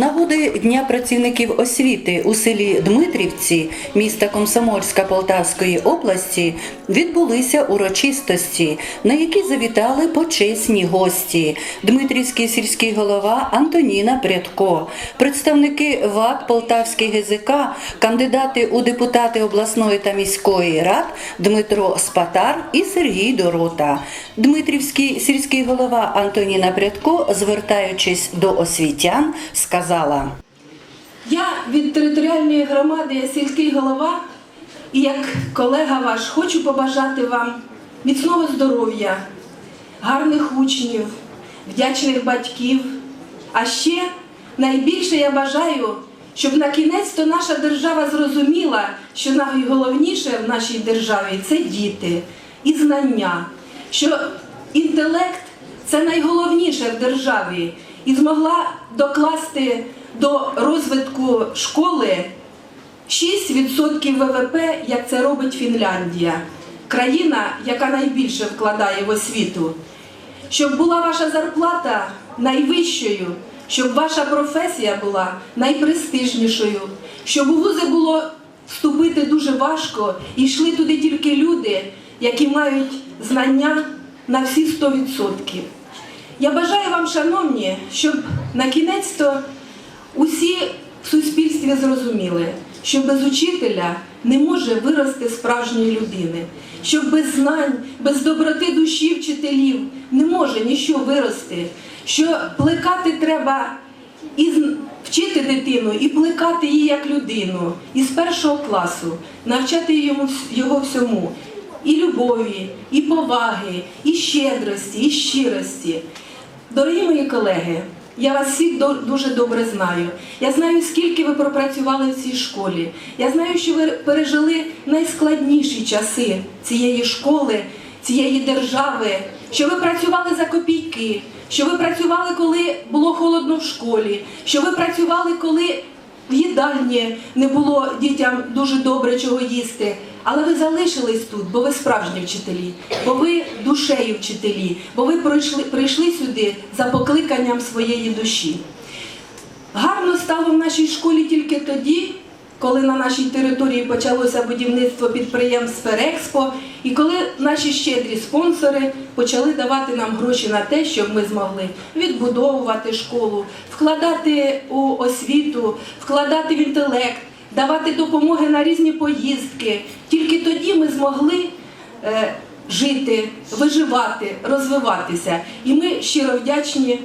нагоди Дня працівників освіти у селі Дмитрівці, міста Комсомольська Полтавської області, відбулися урочистості, на які завітали почесні гості. Дмитрівський сільський голова Антоніна Прядко, представники ВАК Полтавський ГЗК, кандидати у депутати обласної та міської рад Дмитро Спатар і Сергій Дорота. Дмитрівський сільський голова Антоніна Прядко, звертаючись до освітян, сказала. Я від територіальної громади я сільський голова і як колега ваш хочу побажати вам міцного здоров'я, гарних учнів, вдячних батьків. А ще найбільше я бажаю, щоб на кінець то наша держава зрозуміла, що найголовніше в нашій державі це діти і знання, що інтелект це найголовніше в державі і змогла докласти до розвитку школи 6% ВВП, як це робить Фінляндія, країна, яка найбільше вкладає в освіту. Щоб була ваша зарплата найвищою, щоб ваша професія була найпрестижнішою, щоб у вузи було вступити дуже важко і йшли туди тільки люди, які мають знання на всі 100%. Я бажаю вам, шановні, щоб на кінець то усі в суспільстві зрозуміли, що без учителя не може вирости справжньої людини, що без знань, без доброти душі вчителів не може нічого вирости, що плекати треба і вчити дитину, і плекати її як людину із першого класу, навчати його всьому. І любові, і поваги, і щедрості, і щирості. Дорогі мої колеги, я вас всіх дуже добре знаю. Я знаю, скільки ви пропрацювали в цій школі. Я знаю, що ви пережили найскладніші часи цієї школи, цієї держави, що ви працювали за копійки, що ви працювали, коли було холодно в школі, що ви працювали, коли в їдальні не було дітям дуже добре чого їсти. Але ви залишились тут, бо ви справжні вчителі, бо ви душею вчителі, бо ви прийшли, прийшли сюди за покликанням своєї душі. Гарно стало в нашій школі тільки тоді, коли на нашій території почалося будівництво підприємств Ферекспо, і коли наші щедрі спонсори почали давати нам гроші на те, щоб ми змогли відбудовувати школу, вкладати у освіту, вкладати в інтелект, давати допомоги на різні поїздки. Тільки тоді ми змогли. е, Жити, виживати, розвиватися. І ми щиро вдячні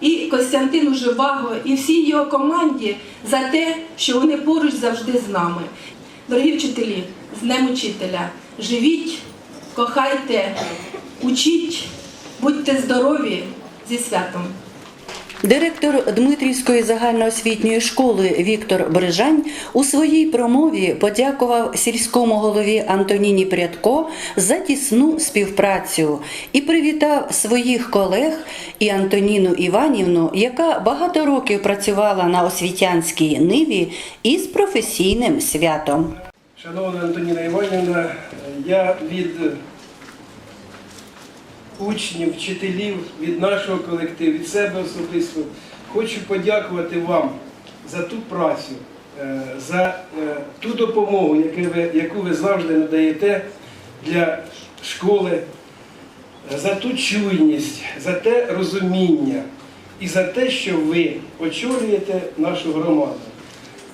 і Костянтину Живаго, і всій його команді за те, що вони поруч завжди з нами. Дорогі вчителі, з Днем Учителя, живіть, кохайте, учіть, будьте здорові зі святом. Директор Дмитрівської загальноосвітньої школи Віктор Брижань у своїй промові подякував сільському голові Антоніні Прядко за тісну співпрацю і привітав своїх колег і Антоніну Іванівну, яка багато років працювала на освітянській ниві із професійним святом. Шановна Антоніна Іванівна, я від учнів, вчителів, від нашого колективу, від себе особисто хочу подякувати вам за ту працю, е, за е, ту допомогу, яку ви, завжди надаєте для школи, за ту чуйність, за те розуміння і за те, що ви очолюєте нашу громаду.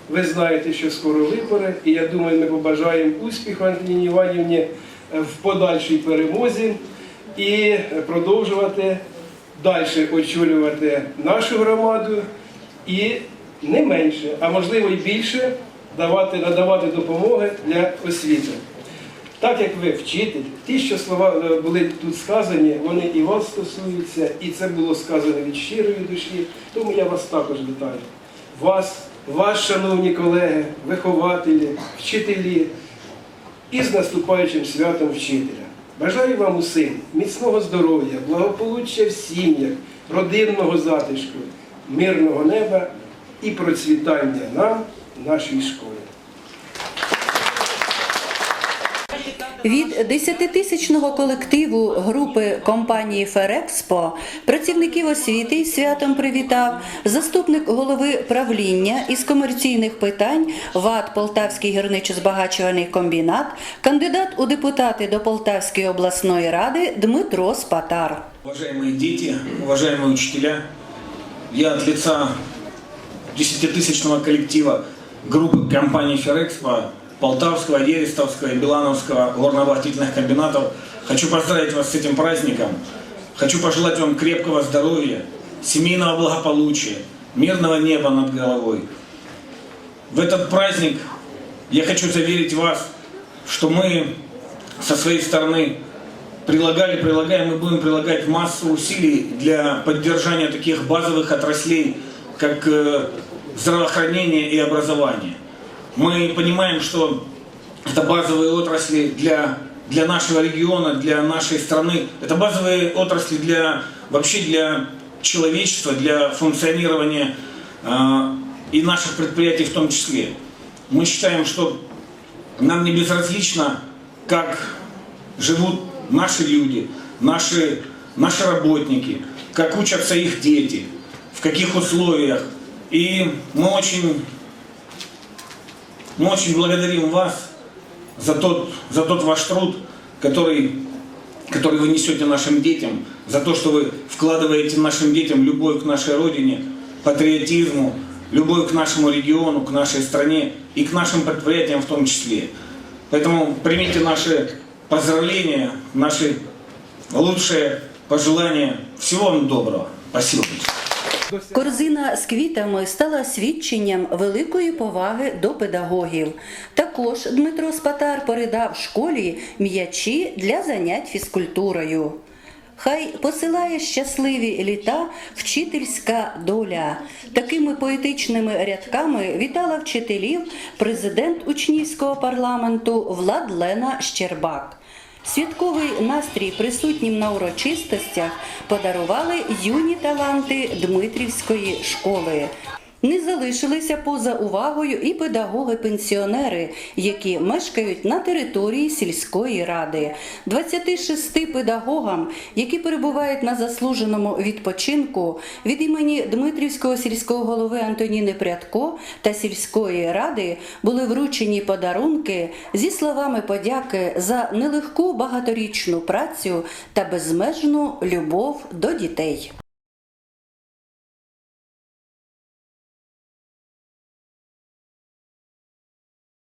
Ви знаєте, що скоро вибори, і я думаю, ми побажаємо успіху Антоніні Іванівні е, в подальшій перемозі і продовжувати далі очолювати нашу громаду і не менше, а можливо і більше давати, надавати допомоги для освіти. Так як ви вчитель, ті, що слова е, були тут сказані, вони і вас стосуються, і це було сказано від щирої душі, тому я вас також вітаю. Вас, вас, шановні колеги, вихователі, вчителі, і з наступаючим святом вчителя. Бажаю вам усім міцного здоров'я, благополуччя в сім'ях, родинного затишку, мирного неба і процвітання нам, нашій школі. Від десятитисячного колективу групи компанії Ферекспо працівників освіти із святом привітав заступник голови правління із комерційних питань ВАД Полтавський гірничо-збагачувальний комбінат, кандидат у депутати до Полтавської обласної ради Дмитро Спатар. Уважаемые дети, уважаемые учителя, я от лица десятитысячного коллектива группы компании Ферекспо, Полтавского, Ерестовского и Билановского горно-обогатительных комбинатов хочу поздравить вас с этим праздником. Хочу пожелать вам крепкого здоровья, семейного благополучия, мирного неба над головой. В этот праздник я хочу заверить вас, что мы со своей стороны прилагали, прилагаем и будем прилагать массу усилий для поддержания таких базовых отраслей, как э, здравоохранение и образование. Мы понимаем, что это базовые отрасли для, для нашего региона, для нашей страны. Это базовые отрасли для, вообще для человечества, для функционирования э, и наших предприятий в том числе. Мы считаем, что нам не безразлично, как живут наши люди, наши, наши работники, как учатся их дети, в каких условиях. И мы очень, мы очень благодарим вас за тот, за тот ваш труд, который, который вы несете нашим детям, за то, что вы вкладываете нашим детям любовь к нашей родине, патриотизму, любовь к нашему региону, к нашей стране и к нашим предприятиям в том числе. Поэтому примите наши поздравления, наши лучшие пожелания. Всего вам доброго. Спасибо. Корзина з квітами стала свідченням великої поваги до педагогів. Також Дмитро Спатар передав школі м'ячі для занять фізкультурою. Хай посилає щасливі літа вчительська доля. Такими поетичними рядками вітала вчителів президент учнівського парламенту Владлена Щербак. Святковий настрій присутнім на урочистостях подарували юні таланти Дмитрівської школи. Не залишилися поза увагою і педагоги-пенсіонери, які мешкають на території сільської ради. 26 педагогам, які перебувають на заслуженому відпочинку, від імені Дмитрівського сільського голови Антоніни Прядко та сільської ради були вручені подарунки зі словами подяки за нелегку багаторічну працю та безмежну любов до дітей.